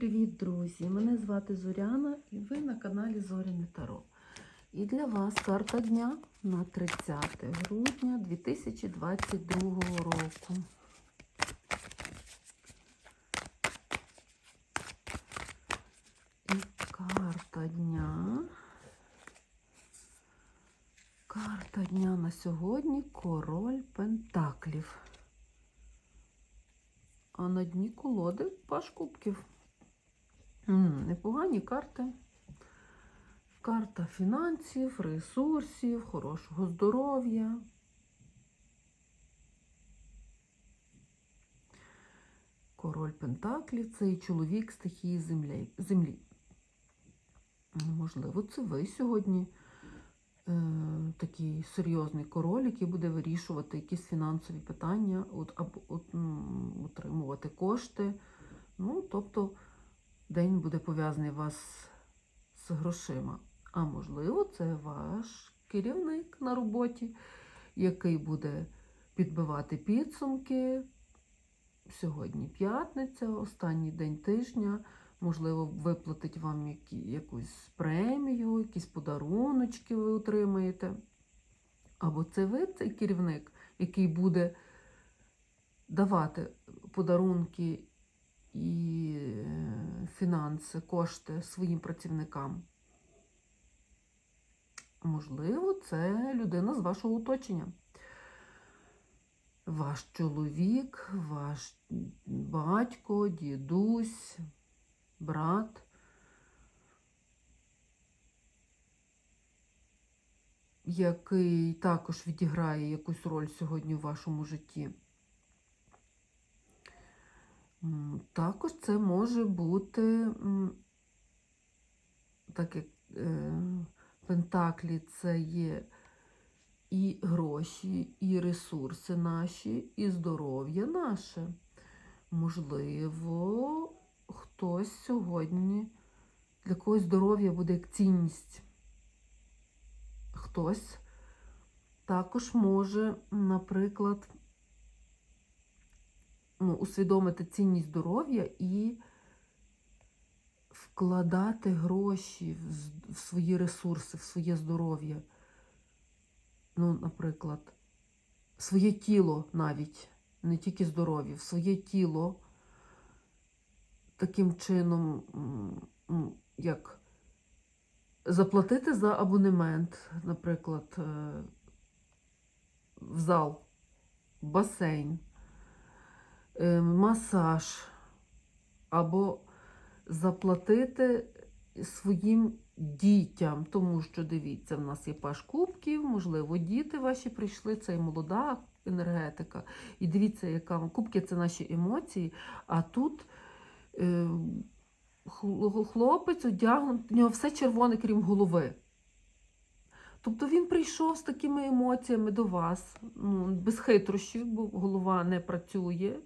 Привіт, друзі! Мене звати Зоряна і ви на каналі Зоряне Таро. І для вас карта дня на 30 грудня 2022 року. І карта дня. Карта дня на сьогодні король Пентаклів. А на дні колоди паш кубків. Непогані карти. Карта фінансів, ресурсів, хорошого здоров'я. Король Пентаклів це і чоловік стихії землі. Можливо, це ви сьогодні е, такий серйозний король, який буде вирішувати якісь фінансові питання, от, або от, м, отримувати кошти. Ну, тобто день буде пов'язаний вас з грошима. А можливо, це ваш керівник на роботі, який буде підбивати підсумки. Сьогодні п'ятниця, останній день тижня. Можливо, виплатить вам які, якусь премію, якісь подаруночки ви отримаєте. Або це ви, цей керівник, який буде давати подарунки і фінанси, кошти своїм працівникам. Можливо, це людина з вашого оточення. Ваш чоловік, ваш батько, дідусь, брат. Який також відіграє якусь роль сьогодні в вашому житті. Також це може бути, так як е, Пентаклі це є і гроші, і ресурси наші, і здоров'я наше. Можливо, хтось сьогодні для когось здоров'я буде як цінність. Хтось також може, наприклад, ну, усвідомити цінність здоров'я і вкладати гроші в, свої ресурси, в своє здоров'я. Ну, наприклад, своє тіло навіть, не тільки здоров'я, в своє тіло таким чином, як заплатити за абонемент, наприклад, е, в зал, в басейн, масаж, або заплатити своїм дітям, тому що дивіться, в нас є паш кубків, можливо, діти ваші прийшли, це і молода енергетика. І дивіться, яка кубки це наші емоції, а тут. е, Хлопець одягнений, в нього все червоне, крім голови. Тобто він прийшов з такими емоціями до вас, ну, без хитрощів, бо голова не працює,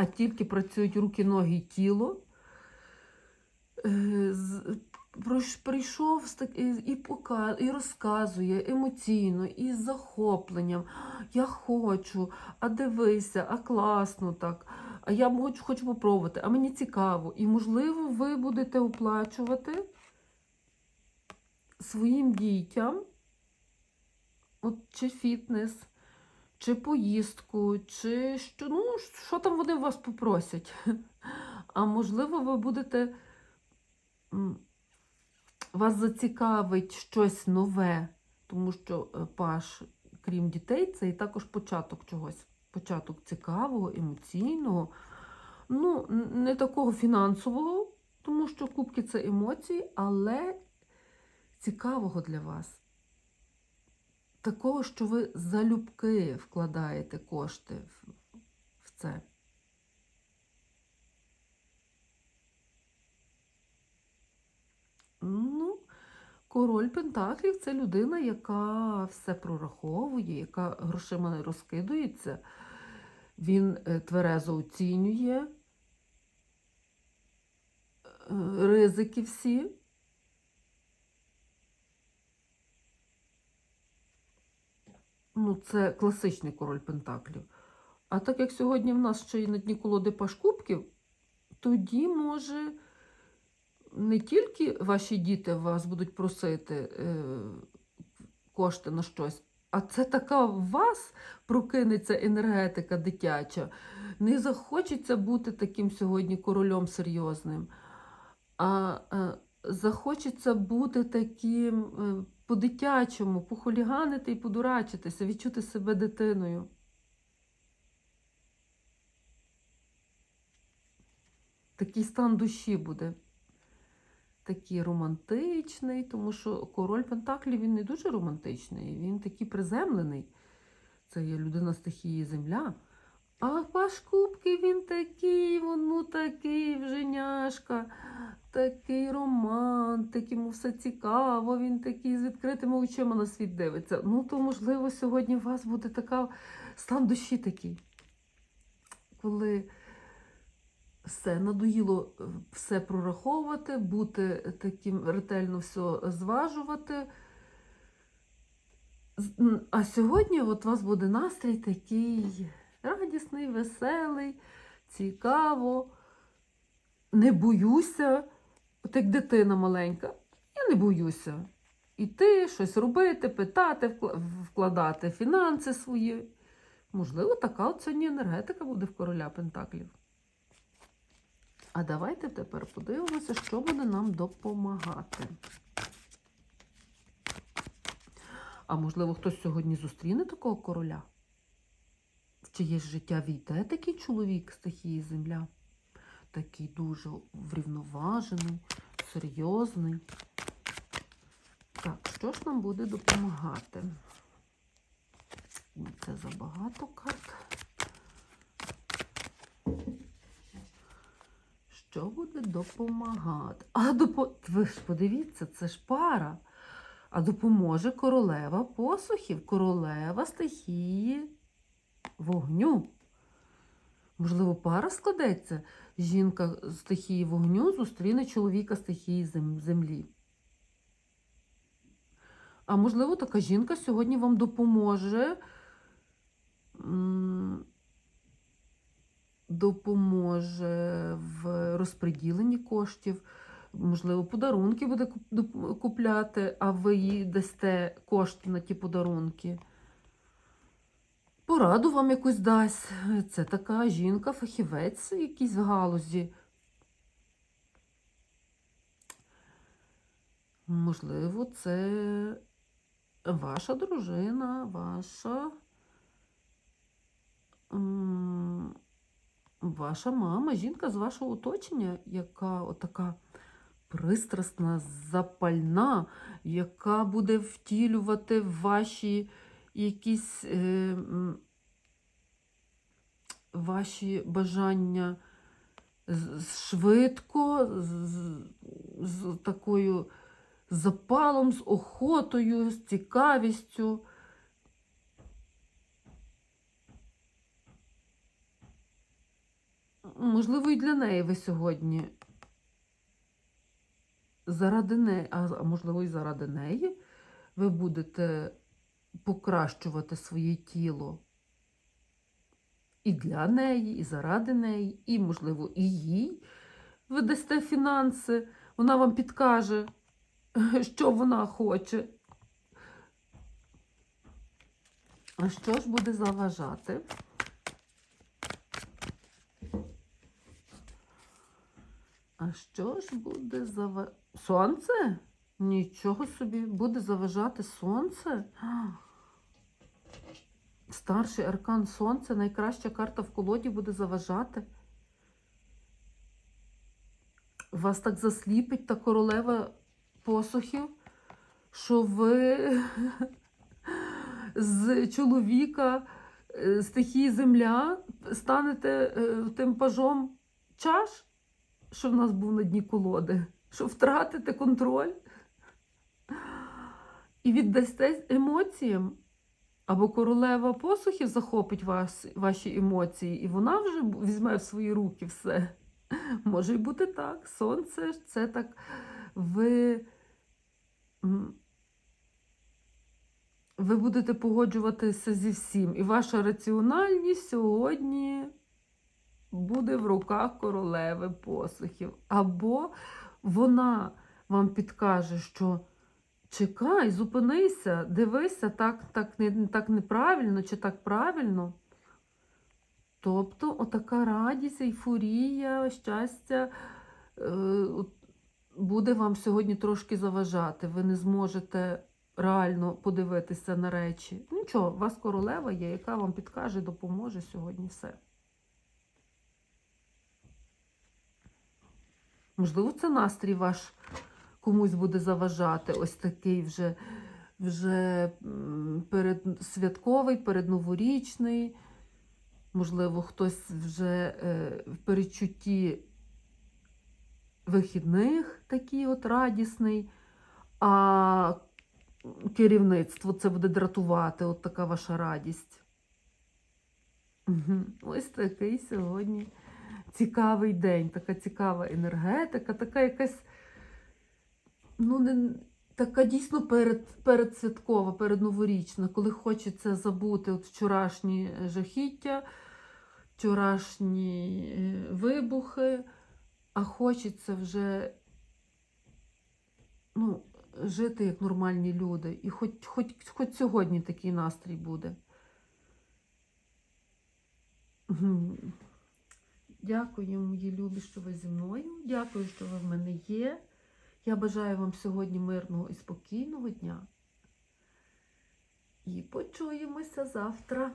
а тільки працюють руки, ноги і тіло. Е, з- пройш- Прийшов і, і, і розказує емоційно, і з захопленням. Я хочу, а дивися, а класно так. А я хочу, хочу попробувати, а мені цікаво. І, можливо, ви будете оплачувати своїм дітям от, чи фітнес, чи поїздку, чи що, ну, що там вони вас попросять. А можливо, ви будете. Вас зацікавить щось нове, тому що е, Паш, крім дітей, це і також початок чогось. Початок цікавого, емоційного. Ну, не такого фінансового, тому що кубки це емоції, але цікавого для вас. Такого, що ви залюбки вкладаєте кошти в, це. Ну, король Пентаклів це людина, яка все прораховує, яка грошима не розкидується. Він е, тверезо оцінює е, ризики всі. Ну, це класичний король Пентаклів. А так як сьогодні в нас ще й на дні колоди паш кубків, тоді може не тільки ваші діти вас будуть просити е, кошти на щось, а це така в вас прокинеться енергетика дитяча. Не захочеться бути таким сьогодні королем серйозним, а е, захочеться бути таким е, по-дитячому, похуліганити і подурачитися, відчути себе дитиною. Такий стан душі буде. Такий романтичний, тому що король Пентаклів він не дуже романтичний, він такий приземлений. Це є людина стихії земля. А паш Кубки він такий, ну такий вженяшка, такий романтик, йому все цікаво, він такий з відкритими очима на світ дивиться. Ну, то, можливо, сьогодні у вас буде така стан душі такий, коли все надоїло все прораховувати, бути таким ретельно все зважувати. А сьогодні от у вас буде настрій такий радісний, веселий, цікаво. Не боюся, от як дитина маленька, я не боюся. Іти, щось робити, питати, вкладати фінанси свої. Можливо, така от енергетика буде в короля Пентаклів. А давайте тепер подивимося, що буде нам допомагати. А можливо, хтось сьогодні зустріне такого короля? В чиєсь життя війде такий чоловік стихії земля? Такий дуже врівноважений, серйозний. Так, що ж нам буде допомагати? Це забагато карт. Що буде допомагати? А допо... ви ж подивіться, це ж пара. А допоможе королева посухів, королева стихії вогню. Можливо, пара складеться. Жінка стихії вогню зустріне чоловіка стихії зем- землі. А можливо, така жінка сьогодні вам допоможе. Допоможе в розподіленні коштів. Можливо, подарунки буде купляти, а ви їй дасте кошти на ті подарунки. Пораду вам якусь дасть. Це така жінка, фахівець якийсь в галузі. Можливо, це ваша дружина, ваша. Ваша мама, жінка з вашого оточення, яка отака пристрасна, запальна, яка буде втілювати ваші якісь е, ваші бажання швидко, з, з- з такою запалом, з охотою, з цікавістю. Можливо, і для неї ви сьогодні заради неї, а можливо, і заради неї ви будете покращувати своє тіло. І для неї, і заради неї, і, можливо, і їй ви дасте фінанси, вона вам підкаже, що вона хоче. А що ж буде заважати? А що ж буде заважати? Сонце? Нічого собі буде заважати сонце? Старший аркан сонце, найкраща карта в колоді буде заважати. Вас так засліпить та королева посухів, що ви з чоловіка е, стихії земля станете е, тим пажом чаш, що в нас був на дні колоди, що втратите контроль і віддасте емоціям. Або королева посухів захопить вас, ваші емоції, і вона вже візьме в свої руки все. Може й бути так. Сонце ж це так ви. Ви будете погоджуватися зі всім. І ваша раціональність сьогодні буде в руках королеви посухів. Або вона вам підкаже, що чекай, зупинися, дивися, так, так, не, так неправильно чи так правильно. Тобто, отака радість, ейфорія, щастя е, буде вам сьогодні трошки заважати. Ви не зможете реально подивитися на речі. Нічого, у вас королева є, яка вам підкаже, допоможе сьогодні все. Можливо, це настрій ваш комусь буде заважати. Ось такий вже, вже передсвятковий, передноворічний. Можливо, хтось вже е, в передчутті вихідних такий от радісний, а керівництво це буде дратувати, от така ваша радість. Ось такий сьогодні цікавий день, така цікава енергетика, така якась, ну, не, така дійсно перед, передсвяткова, передноворічна, коли хочеться забути от вчорашні жахіття, вчорашні е, вибухи, а хочеться вже ну, жити як нормальні люди. І хоч, хоч, хоч сьогодні такий настрій буде. Дякую, мої любі, що ви зі мною. Дякую, що ви в мене є. Я бажаю вам сьогодні мирного і спокійного дня. І почуємося завтра.